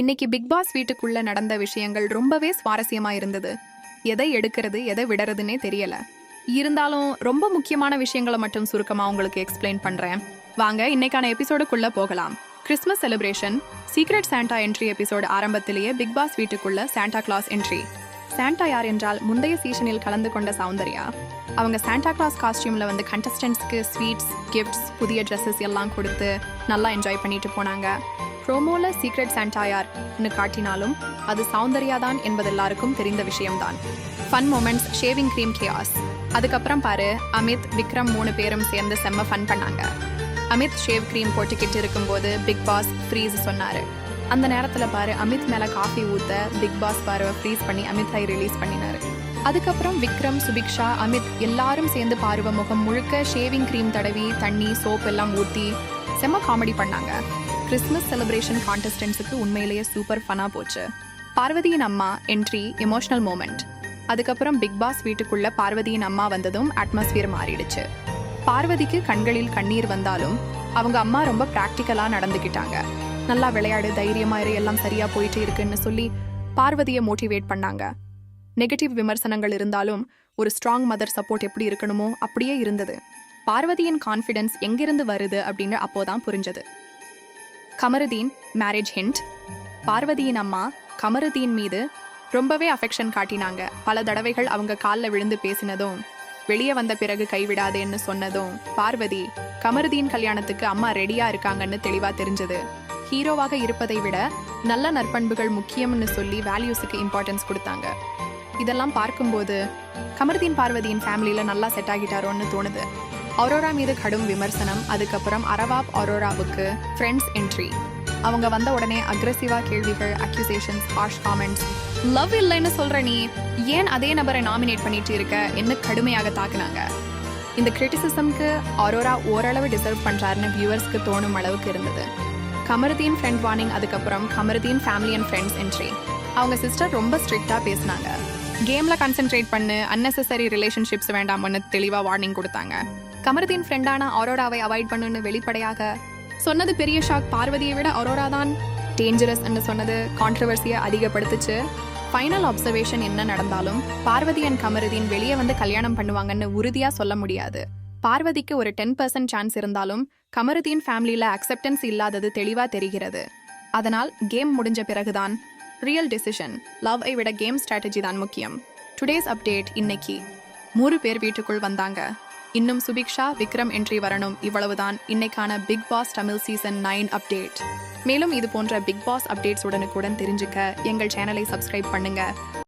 இன்னைக்கு big Boss வீட்டுக்குள்ள நடந்த விஷயங்கள் ரொம்பவே சுவாரஸ்யமா இருந்தது. எதை எடுக்கிறது எதை விடறதுன்னே தெரியல. இருந்தாலும் ரொம்ப முக்கியமான விஷயங்களை மட்டும் சுருக்கமா உங்களுக்கு எக்ஸ்பிளைன் பண்றேன். வாங்க இன்னைக்கான எபிசோடுக்குள்ள போகலாம். Christmas celebration secret Santa entry episode ஆரம்பத்திலேயே பிக் பாஸ் வீட்டுக்குள்ள சாண்டா கிளாஸ் என்ட்ரி சாண்டா யார் என்றால் முந்தைய சீசனில் கலந்து கொண்ட சௌந்தர்யா. அவங்க சாண்டா கிளாஸ் காஸ்டியூமில் வந்து கண்டஸ்டன்ட்ஸ்க்கு ஸ்வீட்ஸ் கிஃப்ட்ஸ் புதிய ட்ரெஸ்ஸஸ் எல்லாம் கொடுத்து நல்லா என்ஜாய் பண்ணிட்டு போனாங்க. ப்ரோமோல சீக்ரெட் சாண்டா யார்னு காட்டினாலும் அது சௌந்தர்யா தான் என்பது எல்லாருக்கும் தெரிந்த விஷயம்தான். Fun moments shaving cream chaos அதுக்கப்புறம் பாரு அமித் விக்ரம் மூணு பேரும் சேர்ந்து செம்ம ஃபன் பண்ணாங்க. அமித் ஷேவ் க்ரீம் போட்டுக்கிட்டு இருக்கும்போது பிக் பாஸ் ஃப்ரீஸ் சொன்னாரு. அந்த நேரத்தில் பாரு அமித் மேலே காஃபி ஊத்த பிக் பாஸ் பாரு ஃப்ரீஸ் பண்ணி அமித்தை ரிலீஸ் பண்ணினாரு. அதுக்கப்புறம் விக்ரம் சுபிக்ஷா அமித் எல்லாரும் சேர்ந்து பார்வை முகம் முழுக்க ஷேவிங் க்ரீம் தடவி தண்ணி சோப் எல்லாம் ஊற்றி செம்ம காமெடி பண்ணாங்க. கிறிஸ்மஸ் செலிப்ரேஷன் கான்டெஸ்டன்ஸுக்கு உண்மையிலேயே சூப்பர் ஃபனாக போச்சு. பார்வதியின் அம்மா என்ட்ரி எமோஷனல் மூமெண்ட் அதுக்கப்புறம் பிக் பாஸ் வீட்டுக்குள்ள பார்வதியின் அம்மா வந்ததும் அட்மாஸ்பியர் மாறிடுச்சு. பார்வதிக்கு கண்களில் கண்ணீர் வந்தாலும் அவங்க அம்மா ரொம்ப ப்ராக்டிக்கலாக நடந்துக்கிட்டாங்க நல்லா விளையாடு தைரியமா இரு எல்லாம் சரியா போயிட்டு இருக்குன்னு சொல்லி பார்வதியை மோட்டிவேட் பண்ணாங்க. நெகட்டிவ் விமர்சனங்கள் இருந்தாலும் ஒரு ஸ்ட்ராங் மதர் சப்போர்ட் எப்படி இருக்கணுமோ அப்படியே இருந்தது. பார்வதியின் கான்ஃபிடென்ஸ் எங்கிருந்து வருது அப்படின்னு அப்போதான் புரிஞ்சது. கமருதீன் மேரேஜ் ஹிண்ட் பார்வதியின் அம்மா கமருதீன் மீது ரொம்பவே அஃபெக்ஷன் காட்டினாங்க. பல தடவைகள் அவங்க காலில் விழுந்து பேசினதும் வெளியே வந்த பிறகு கைவிடாதேன்னு சொன்னதும் பார்வதி கமருதீன் கல்யாணத்துக்கு அம்மா ரெடியா இருக்காங்கன்னு தெளிவா தெரிஞ்சது. ஹீரோவாக இருப்பதை விட நல்ல நற்பண்புகள் முக்கியம்னு சொல்லி வேல்யூஸுக்கு இம்பார்ட்டன்ஸ் கொடுத்தாங்க. இதெல்லாம் பார்க்கும்போது கமருதீன் பார்வதியின் ஃபேமிலியில நல்லா செட் ஆகிட்டாரோன்னு தோணுது. அரோரா மீது கடும் விமர்சனம் அதுக்கப்புறம் அரவாப் அரோராவுக்கு ஃப்ரெண்ட்ஸ் என்ட்ரி அவங்க வந்த உடனே அக்ரெசிவா கேள்விகள் அக்யூசேஷன்ஸ் ஹார்ஷ் காமெண்ட்ஸ் லவ் இல்லைன்னு சொல்ற நீ ஏன் அதே நபரை நாமினேட் பண்ணிட்டு இருக்க? என்ன கடுமையாக தாக்குனாங்க? இந்த கிரிட்டிசிசம்க்கு அரோரா ஓரளவு டிசர்வ் பண்றாருன்னு வியூவர்ஸ்க்கு தோணும் அளவுக்கு இருந்தது. கமருதீன் ஃப்ரெண்ட் வார்னிங் அதுக்கப்புறம் Kamarudeen family and friends entry அவங்க சிஸ்டர் ரொம்ப ஸ்ட்ரிக்டாக பேசினாங்க. கேமில் கான்சென்ட்ரேட் பண்ணு அன்னெசரி ரிலேஷன்ஷிப்ஸ் வேண்டாம்னு தெளிவாக வார்னிங் கொடுத்தாங்க. கமருதீன் ஃப்ரெண்டான அரோராவை அவாய்ட் பண்ணுன்னு வெளிப்படையாக சொன்னது பெரிய ஷாக் பார்வதியை விட அரோரா தான். டேஞ்சரஸ் சொன்னது கான்ட்ரவர்சியை அதிகப்படுத்துச்சு. ஃபைனல் அப்சர்வேஷன் என்ன நடந்தாலும் பார்வதி அண்ட் கமருதீன் வெளியே வந்து கல்யாணம் பண்ணுவாங்கன்னு உறுதியாக சொல்ல முடியாது. பார்வதிக்கு ஒரு டென் பர்சன்ட் சான்ஸ் இருந்தாலும் கமருதீன் ஃபேமிலியில் அக்செப்டன்ஸ் இல்லாதது தெளிவாக தெரிகிறது. அதனால் கேம் முடிஞ்ச பிறகுதான் ரியல் டெசிஷன் லவ் ஐ விட கேம் ஸ்ட்ராட்டஜி தான் முக்கியம். டுடேஸ் அப்டேட் இன்னைக்கு. மூறு பேர் வீட்டுக்குள் வந்தாங்க. இன்னும் சுபிக்ஷா விக்ரம் என்ட்ரி வரணும். இவ்வளவுதான். இன்னைக்கான Bigg Boss Tamil season nine update மேலும் இது போன்ற பிக் பாஸ் அப்டேட்ஸ் உடனுக்குடன் தெரிஞ்சுக்க எங்கள் சேனலை சப்ஸ்கிரைப் பண்ணுங்க.